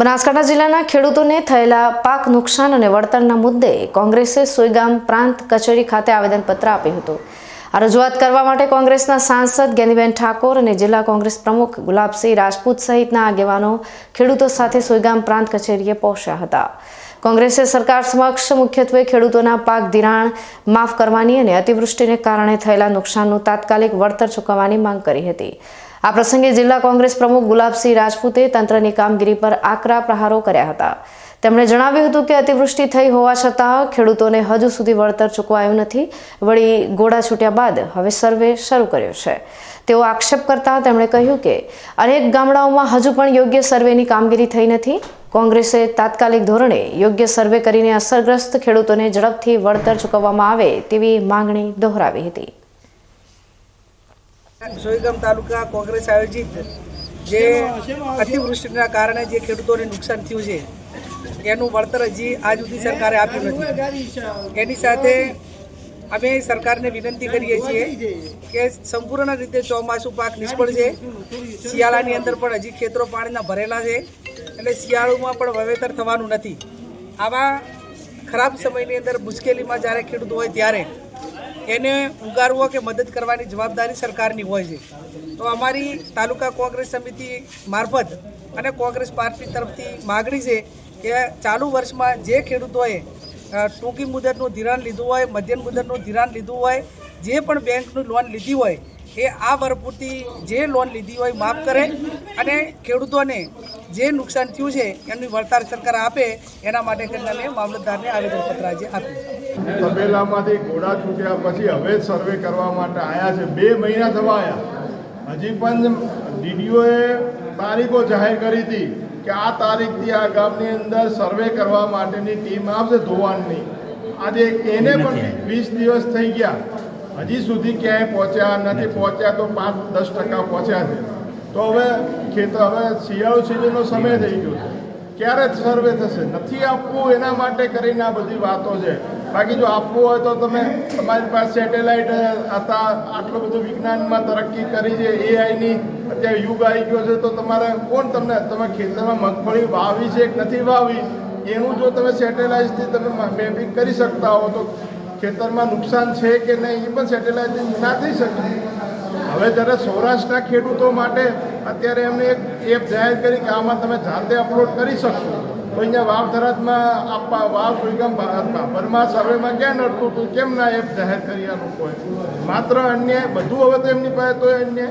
બનાસકાંઠા જિલ્લાના ખેડૂતોને થયેલા પાક નુકસાન અને વળતરના મુદ્દે કોંગ્રેસે સોઈગામ પ્રાંત કચેરી ખાતે આવેદનપત્ર આપ્યું હતું. આ રજૂઆત કરવા માટે કોંગ્રેસના સાંસદ ગેનીબેન ઠાકોર અને જિલ્લા કોંગ્રેસ પ્રમુખ ગુલાબસિંહ રાજપૂત સહિતના આગેવાનો ખેડૂતો સાથે સોઈગામ પ્રાંત કચેરીએ પહોંચ્યા હતા. કોંગ્રેસે સરકાર સમક્ષ મુખ્યત્વે ખેડૂતોના પાક ધિરાણ માફ કરવાની અને અતિવૃષ્ટિને કારણે થયેલા નુકસાનનું તાત્કાલિક વળતર ચૂકવવાની માંગ કરી હતી. આ પ્રસંગે જિલ્લા કોંગ્રેસ પ્રમુખ ગુલાબસિંહ રાજપૂતે તંત્રની કામગીરી પર આકરા પ્રહારો કર્યા હતા. તેમણે જણાવ્યું હતું કે અતિવૃષ્ટિ થઈ હોવા છતાં ખેડૂતોને હજુ સુધી વળતર ચૂકવાયું નથી. વળી ગોળા છૂટ્યા બાદ હવે સર્વે શરૂ કર્યો છે. તેઓ આક્ષેપ કરતા તેમણે કહ્યું કે અનેક ગામડાઓમાં હજુ પણ યોગ્ય સર્વેની કામગીરી થઈ નથી. કોંગ્રેસે તાત્કાલિક ધોરણે યોગ્ય સર્વે કરીને અસરગ્રસ્ત ખેડૂતોને ઝડપથી વળતર ચૂકવવામાં આવે તેવી માંગણી દોહરાવી હતી. સોઈગામ તાલુકા કોંગ્રેસ આયોજિત જે અતિવૃષ્ટિના કારણે જે ખેડૂતોને નુકસાન થયું છે એનું વળતર હજી આજ સુધી સરકારે આપ્યું નથી. એની સાથે અમે સરકારને વિનંતી કરીએ છીએ કે સંપૂર્ણ રીતે ચોમાસું પાક નિષ્ફળ છે. શિયાળાની અંદર પણ હજી ખેતરો પાણીના ભરેલા છે એટલે શિયાળુમાં પણ વાવેતર થવાનું નથી. આવા ખરાબ સમયની અંદર મુશ્કેલીમાં જ્યારે ખેડૂત હોય ત્યારે એને ઉગારવો કે મદદ કરવાની જવાબદારી સરકારની હોય છે. તો અમારી તાલુકા કોંગ્રેસ સમિતિ મારફત અને કોંગ્રેસ પાર્ટી તરફથી માગણી છે કે ચાલુ વર્ષમાં જે ખેડૂતોએ ટૂંકી મુદતનું ધિરાણ લીધું હોય, મધ્યમ મુદતનું ધિરાણ લીધું હોય, જે પણ બેંકનું લોન લીધી હોય એ આ વર્ષ પૂરતી જે લોન લીધી હોય માફ કરે અને ખેડૂતોને જે નુકસાન થયું છે એમની વળતાર સરકાર આપે એના માટે કરીને મામલતદારને આવેદનપત્ર આજે આપ્યું. તબેલામાંથી ઘોડા છૂટ્યા પછી હવે સર્વે કરવા માટે આવ્યા છે. બે મહિના થવા આવ્યા હજી પણ ડીડીઓએ તારીખો જાહેર કરી હતી કે આ તારીખથી આ ગામની અંદર સર્વે કરવા માટેની ટીમ આવશે ધોવાણની. આજે એને પણ વીસ દિવસ થઈ ગયા. હજી સુધી ક્યાંય પહોંચ્યા નથી પહોંચ્યા તો પાંચ દસ ટકા પહોંચ્યા છે. તો હવે ખેતર હવે શિયાળુ સિઝનનો સમય થઈ ગયો છે. ક્યારે સર્વે થશે? નથી આપવું એના માટે કરીને આ બધી વાતો છે. બાકી જો આપવું હોય તો તમે તમારી પાસે સેટેલાઇટ હતા આટલું બધું વિજ્ઞાનમાં તરક્કી કરી છે એઆઈની અત્યારે યુગ આવી ગયો છે તો તમારે કોણ તમને તમે ખેતરમાં મગફળી વાવી છે કે નથી વાવી? એનું જો તમે સેટેલાઇટથી તમે મેપિંગ કરી શકતા હો તો ખેતરમાં નુકસાન છે કે નહીં એ પણ સેટેલાઇટથી ના થઈ શકે. હવે જ્યારે સૌરાષ્ટ્રના ખેડૂતો માટે અત્યારે એમને એક એપ જાહેર કરી કે આમાં તમે જાતે અપલોડ કરી શકશો. તો અહીંયા વાવ થરાદમાં આપવા, વાવ વિગમ ભારતમાં બરમા સર્વેમાં ક્યાં નડતું હતું કેમ ના એપ જાહેર કરી આ લોકોએ? માત્ર અન્ય બધું હવે તો એમની પાસે તો અન્ય